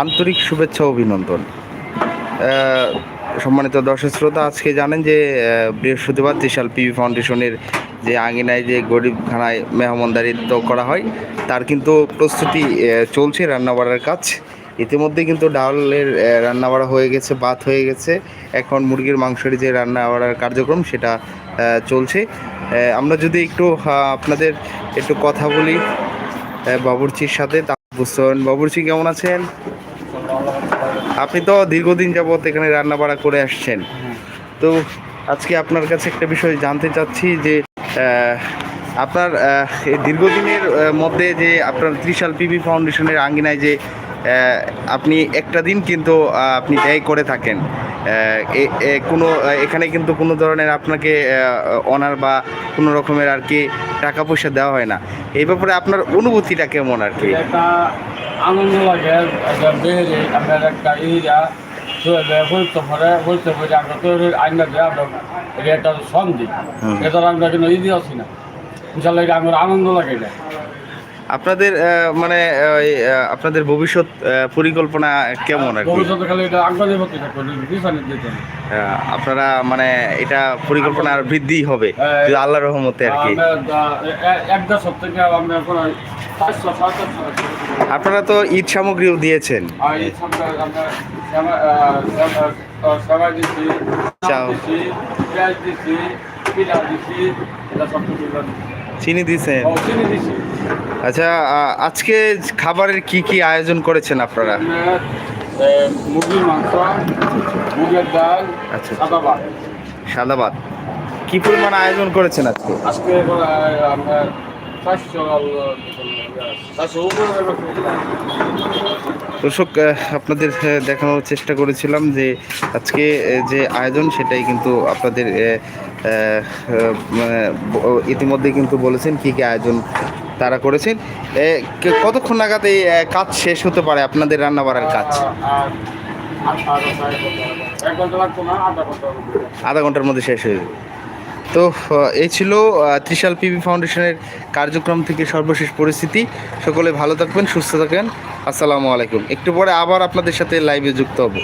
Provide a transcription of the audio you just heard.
আন্তরিক শুভেচ্ছা অভিনন্দন। সম্মানিত দর্শক শ্রোতা, আজকে জানেন যে বৃহস্পতিবার ত্রিশাল পিভি ফাউন্ডেশনের যে আঙিনায় যে গরিবখানায় মেহমানদারিত্ব করা হয়, তার কিন্তু প্রস্তুতি চলছে রান্নাবাড়ার কাজ। ইতিমধ্যে কিন্তু ডালের রান্নাবাড়া হয়ে গেছে বাত হয়ে গেছে। এখন মুরগির মাংসের যে রান্নাবাড়ার কার্যক্রম, সেটা চলছে। আমরা যদি একটু আপনাদের একটু কথা বলি বাবুর্চির সাথে বুঝতে পারেন কেমন আছেন? আপনি তো দীর্ঘদিন যাবত এখানে রান্না বাড়া করে আসছেন। তো আজকে আপনার কাছে একটা বিষয় জানতে চাচ্ছি যে আপনার এই দীর্ঘদিনের মধ্যে যে আপনার ত্রিশাল পিবি ফাউন্ডেশনের আঙ্গিনায় যে আপনি একটা দিন কিন্তু আপনি ব্যয় করে থাকেন। কোনো এখানে কিন্তু কোনো ধরনের আপনাকে অনার বা কোনো রকমের আর কি টাকা পয়সা দেওয়া হয় না। এই ব্যাপারে আপনার অনুভূতিটা কেমন আর কি? আনন্দ লাগে আপনার একটা ইয়া তো হইতে পারে হইতে পারে আমরা তো আইনা আমরা এটা সন্ধি। এটা আমরা কিন্তু ইদি আছি না। ইনশাল্লাহ এটা আমার আনন্দ লাগে এটা। আপনাদের মানে আপনাদের ভবিষ্যৎ পরিকল্পনা কেমন আর আপনারা মানে এটা পরিকল্পনা আর বৃদ্ধি হবে হ্যাঁ। আল্লাহ রহমতে আর কি। আপনারা তো ঈদ সামগ্রীও দিয়েছেন। চিনি দিয়েছেন? চিনি আচ্ছা আজকে খাবারের কি কি আয়োজন করেছেন আপনারা? মুরগির মাংস মুগের ডাল আচ্ছা। সাদা ভাত। সাদা ভাত। কি পরিমাণ আয়োজন করেছেন আজকে? আজকে দর্শক আপনাদের দেখানোর চেষ্টা করেছিলাম যে আজকে যে আয়োজন সেটাই কিন্তু আপনাদের মানে ইতিমধ্যে কিন্তু বলেছেন কি কি আয়োজন তারা করেছেন। কতক্ষণ নাগাদ এই কাজ শেষ হতে পারে আপনাদের রান্না বাড়ার কাজ। আধা ঘণ্টার মধ্যে শেষ হয়ে যাবে। তো এই ছিল ত্রিশাল পিবি ফাউন্ডেশনের কার্যক্রম থেকে সর্বশেষ পরিস্থিতি। সকলে ভালো থাকবেন, সুস্থ থাকবেন। আসসালামু আলাইকুম। একটু পরে আবার আপনাদের সাথে লাইভে যুক্ত হব।